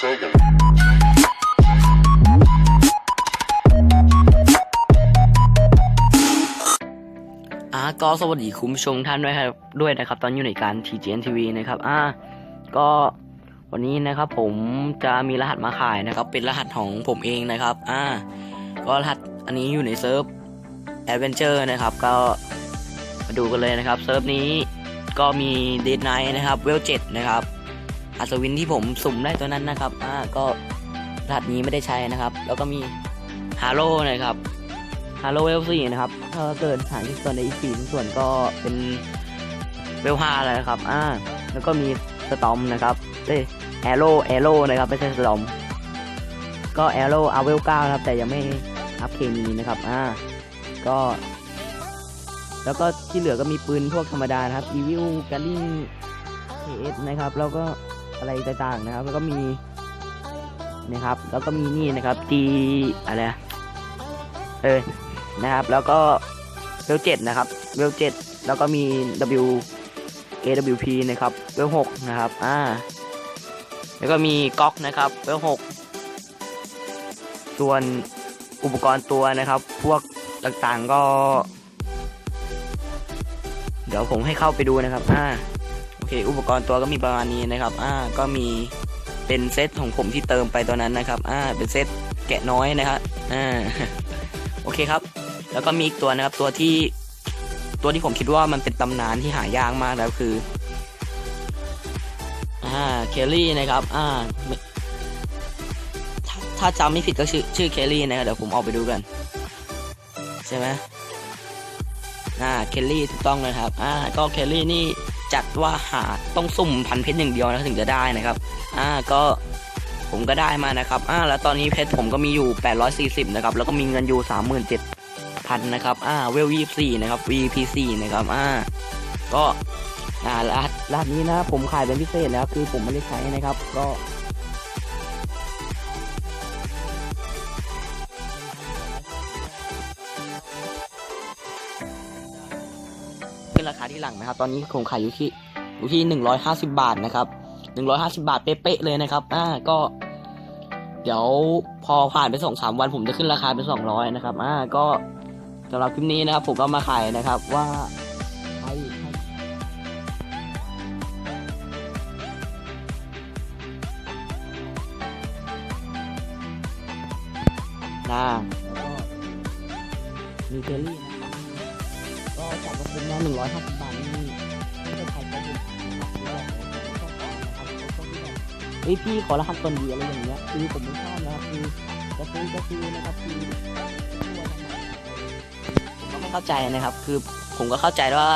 Sega. อ่าก็สวัสดีคุณผู้ชมท่านด้วยครับด้วยนะครับ ตอนอยู่ในการ TGN TV นะครับอ่าก็วันนี้นะครับผมจะมีรหัสมาขายนะครับ เป็นรหัสของผมเองนะครับอ่าก็รหัสอันนี้อยู่ในเซิร์ฟ Adventure นะครับ ก็มาดูกันเลยนะครับ เซิร์ฟนี้ก็มี Dead Knight นะครับเวล7นะครับ อัศวินที่ผมสุ่มได้ตัวนั้นนะครับอ่าก็รหัสนี้ไม่ได้ใช้นะครับ แล้วก็มีฮาโ o นะครับฮาโลเวลสี่นะครับถ้าเกิดหารที่ส่วนในอีกสี่ส่วนก็เป็นเวลห้าแล้วครับอ่าแล้วก็มีสตอมนะครับเอ้ยแอโร่แอโร่นะครับไม่ใช่สตอมก็แอโร่อาเวลเก้านะครับ แต่ยังไม่อัพเคมีนะครับอ่าก็ แล้วก็ที่เหลือก็มีปืนพวกธรรมดานะครับอีวิลการลิงเคสนะครับ แล้วก็ อะไรต่างๆนะครับ แล้วก็มีนะครับ แล้วก็มีนี่นะครับจีอะไรเออนะครับ แล้วก็เวลเจ็ดนะครับเวลเจ็ดแล้วก็มี W AWP นะครับเวลหกนะครับอ่าแล้วก็มีก๊อกนะครับเวลหกส่วนอุปกรณ์ตัวนะครับ พวกต่างๆก็ เดี๋ยวผมให้เข้าไปดูนะครับอ่า เคอุปกรณ์ตัวก็มีประมาณนี้นะครับอ่าก็มีเป็นเซตของผมที่เติมไปตัวนั้นนะครับอ่าเป็นเซตแกะน้อยนะครับอ่าโอเคครับ แล้วก็มีอีกตัวนะครับตัวที่ตัวที่ผมคิดว่ามันเป็นตำนานที่หายากมากแล้วคืออ่าเคลลี่นะครับอ่าถ้าถ้าจำไม่ผิดก็ชื่อชื่อเคลลี่นะครับเดี๋ยวผมออกไปดูกัน ใช่ไหมอ่าเคลลี่ถูกต้องเลยครับอ่าก็เคลลี่นี่ จัดว่าหาต้องสุ่มพันเพชรอย่างเดียวนะถึงจะได้นะครับ อ่าก็ผมก็ได้มานะครับ อ่า แล้วตอนนี้เพชรผมก็มีอยู่ 840 นะครับ แล้วก็มีเงินอยู่ 37,000 นะครับ อ่า เวล24นะครับ VPC นะครับ อ่า ก็ อ่ารหัสรหัสนี้นะ ผมขายเป็นพิเศษแล้ว คือผมไม่ได้ใช้นะครับ ก็ ราคาที่หลังนะครับ ตอนนี้ผมขายอยู่ที่อยู่ที่150บาทนะครับ150บาทเป๊ะๆเลยนะครับ อ่าก็ เดี๋ยวพอผ่านไปสองสามวันผมจะขึ้นราคาเป็นสองร้อยนะครับ อ่าก็สำหรับคลิปนี้นะครับ ผมก็มาขายนะครับว่าใครนะแล้วก็มีเจลลี่นะครับ ก็จัดมาเป็นแค่หนึ่งร้อยห้าสิบบาทนี่ไม่ใช่ใครก็บุญนะครับแล้วก็ชอบฟังนะครับแล้วก็ที่แบบเฮ้ยพี่ขอรหัสก่อนดีอะไรอย่างเงี้ยคือผมไม่ชอบนะครับคือจะซื้อก็ซื้อนะครับคือผมก็ไม่เข้าใจนะครับ คือผมก็เข้าใจว่า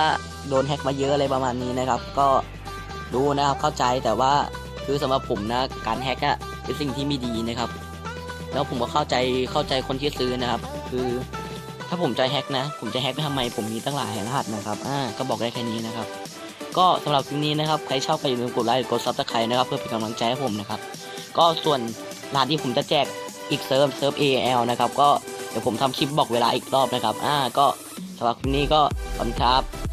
โดนแฮกมาเยอะอะไรประมาณนี้นะครับ ก็รู้นะครับเข้าใจแต่ว่าคือสำหรับผมนะการแฮกอะเป็นสิ่งที่ไม่ดีนะครับ แล้วผมก็เข้าใจเข้าใจคนที่ซื้อนะครับ คือ ถ้าผมจะแฮ็กนะ ผมจะแฮ็กไปทำไมผมมีตั้งหลายรหัสนะครับ อ่า ก็บอกได้แค่นี้นะครับ ก็สำหรับคลิปนี้นะครับ ใครชอบก็อย่าลืมกดไลค์กดซับสไครต์นะครับ เพื่อเป็นกำลังใจให้ผมนะครับ ก็ส่วนรหัสที่ผมจะแจกอีกเซิร์ฟเซิร์ฟ AL นะครับ ก็เดี๋ยวผมทำคลิปบอกเวลาอีกรอบนะครับ อ่า ก็สำหรับคลิปนี้ก็ขอบคุณครับ